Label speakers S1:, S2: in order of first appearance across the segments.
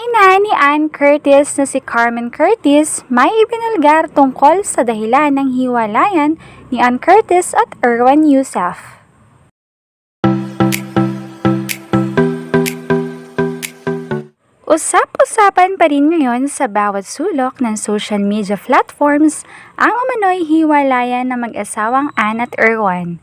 S1: ina ni Ann Curtis na si Carmen Curtis may ibinulgar tungkol sa dahilan ng hiwalayan ni Ann Curtis at Erwan Yusuf. Usap-usapan pa rin ngayon sa bawat sulok ng social media platforms ang umano'y hiwalayan ng mag-asawang Ann at Erwan.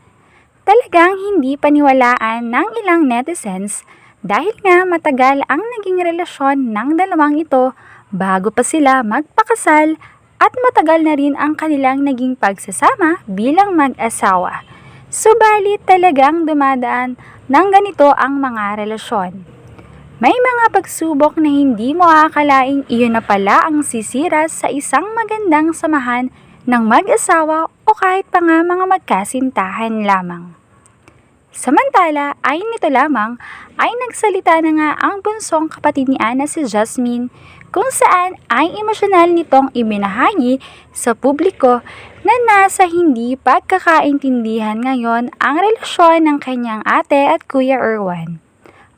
S1: Talagang hindi paniwalaan ng ilang netizens dahil nga matagal ang naging relasyon ng dalawang ito bago pa sila magpakasal at matagal na rin ang kanilang naging pagsasama bilang mag-asawa. Subalit talagang dumadaan ng ganito ang mga relasyon. May mga pagsubok na hindi mo aakalaing iyon na pala ang sisira sa isang magandang samahan ng mag-asawa o kahit pa nga mga magkasintahan lamang. Samantala, ayon nito lamang ay nagsalita na nga ang bunsong kapatid ni Ana si Jasmine kung saan ay emosyonal nitong ibinahagi sa publiko na nasa hindi pagkakaintindihan ngayon ang relasyon ng kanyang ate at kuya Erwan.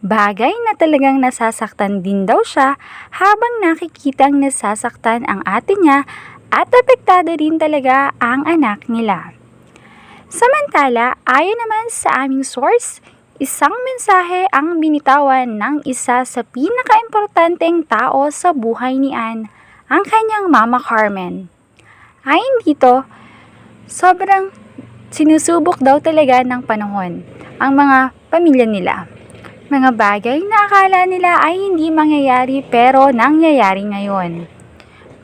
S1: Bagay na talagang nasasaktan din daw siya habang nakikitang nasasaktan ang ate niya at apektado rin talaga ang anak nila. Samantala, ayon naman sa aming source, isang mensahe ang binitawan ng isa sa pinakaimportanteng tao sa buhay ni Anne, ang kanyang mama Carmen. Ayon dito, sobrang sinusubok daw talaga ng panahon ang mga pamilya nila. Mga bagay na akala nila ay hindi mangyayari pero nangyayari ngayon.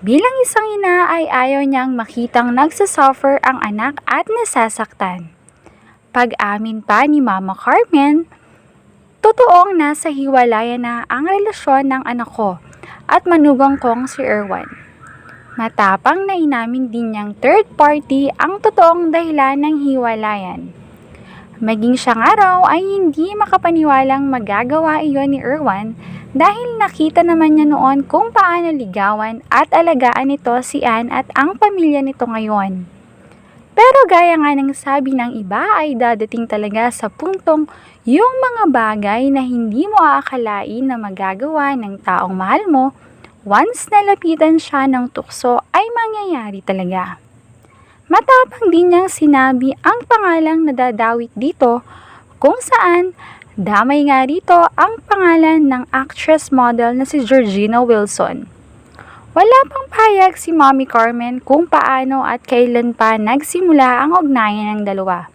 S1: Bilang isang ina ay ayaw niyang makitang nagsasuffer ang anak at nasasaktan. Pag-amin pa ni Mama Carmen, totoong nasa hiwalayan na ang relasyon ng anak ko at manugang kong si Erwan. Matapang na inamin din niyang third party ang totoong dahilan ng hiwalayan. Maging siya nga raw ay hindi makapaniwalang magagawa iyon ni Erwan dahil nakita naman niya noon kung paano ligawan at alagaan nito si Anne at ang pamilya nito ngayon. Pero gaya nga ng sabi ng iba ay dadating talaga sa puntong yung mga bagay na hindi mo aakalain na magagawa ng taong mahal mo, once nalapitan siya ng tukso ay mangyayari talaga. Matapang din niyang sinabi ang pangalang nadadawit dito kung saan damay nga rito ang pangalan ng actress model na si Georgina Wilson. Wala pang payag si Mommy Carmen kung paano at kailan pa nagsimula ang ugnayan ng dalawa.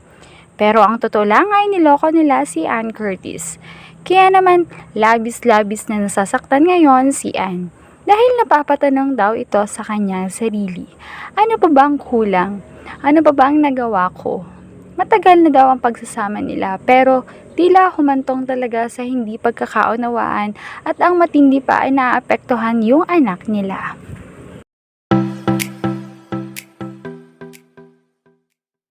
S1: Pero ang totoo lang ay niloko nila si Ann Curtis. Kaya naman labis-labis na nasasaktan ngayon si Ann dahil napapatanong daw ito sa kanyang sarili. Ano pa ba ang kulang? Ano pa ba ang nagawa ko? Matagal na daw ang pagsasama nila pero tila humantong talaga sa hindi pagkakaunawaan at ang matindi pa ay naapektuhan yung anak nila.